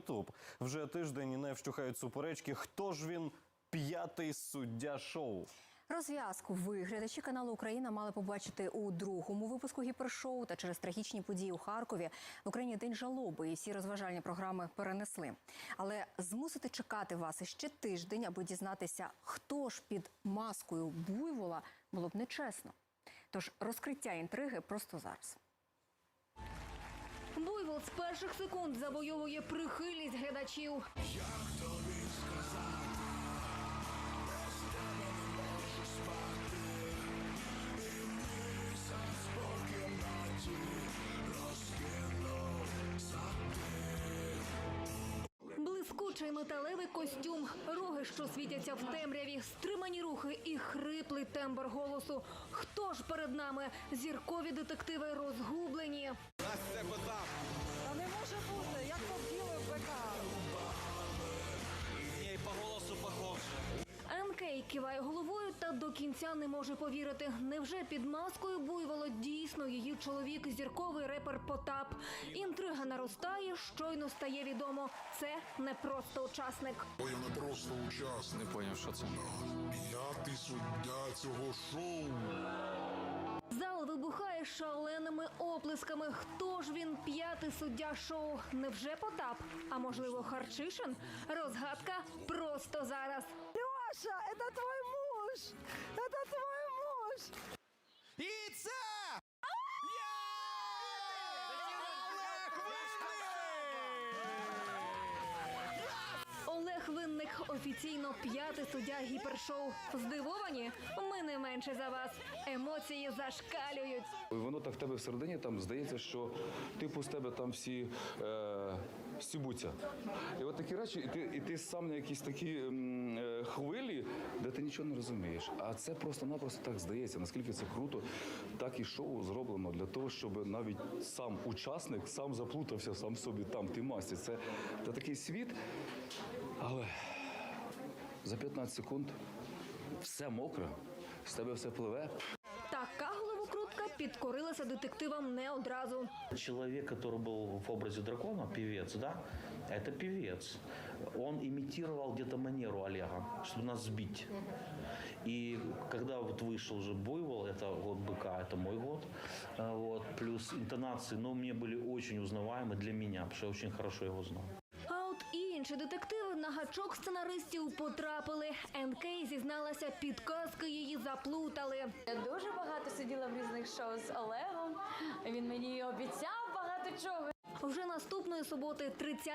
Ютуб. Вже тиждень не вщухають суперечки. Хто ж він п'ятий суддя шоу? Розв'язку ви, глядачі каналу Україна, мали побачити у другому випуску гіпершоу. Та через трагічні події у Харкові в Україні день жалоби і всі розважальні програми перенесли. Але змусити чекати вас іще тиждень, аби дізнатися, хто ж під маскою буйвола, було б нечесно. Тож розкриття інтриги просто зараз. Буйвол з перших секунд завойовує прихильність глядачів. Блискучий металевий костюм, роги, що світяться в темряві, стримані рухи і хриплий тембр голосу. Хто ж перед нами? Зіркові детективи розгублені. НК киває головою та до кінця не може повірити. Невже під маскою буйволо дійсно її чоловік, зірковий репер Потап? Інтрига наростає, щойно стає відомо. Це не просто учасник. Бо я не просто учасник. Не понял, що це. П'ятий суддя цього шоу. Зал вибухає шаленими оплесками. Хто ж він п'ятий суддя шоу? Невже Потап? А можливо, Харчишин? Розгадка просто зараз. Леша, это твой офіційно п'ятий суддя гіпершоу. Здивовані? Ми не менше за вас. Емоції зашкалюють. Воно так в тебе всередині там здається, що типу з тебе там всі е, стібуться. І от такі речі, і ти, і ти сам на якісь такі е, хвилі, де ти нічого не розумієш. А це просто-напросто так здається, наскільки це круто. Так і шоу зроблено для того, щоб навіть сам учасник сам заплутався сам собі там, тій масці. Це, це такий світ. Але за 15 секунд все мокре, з тебе все пливе. Така головокрутка підкорилася детективам не одразу. Человек, который был в образе дракона, певец, да, это певец. Он имитировал где-то манеру Олега, чтобы нас сбить. И когда вот вышел уже Буйвол, это год быка, это мой год, э, вот, плюс интонации, но мне были очень узнаваемы для меня, потому что я очень хорошо его знал. А от інші детективи на гачок сценаристів потрапили. НК зізналася, підказки її заплутали. Я дуже багато сиділа в різних шоу з Олегом. Він мені обіцяв багато чого. Вже наступної суботи, 30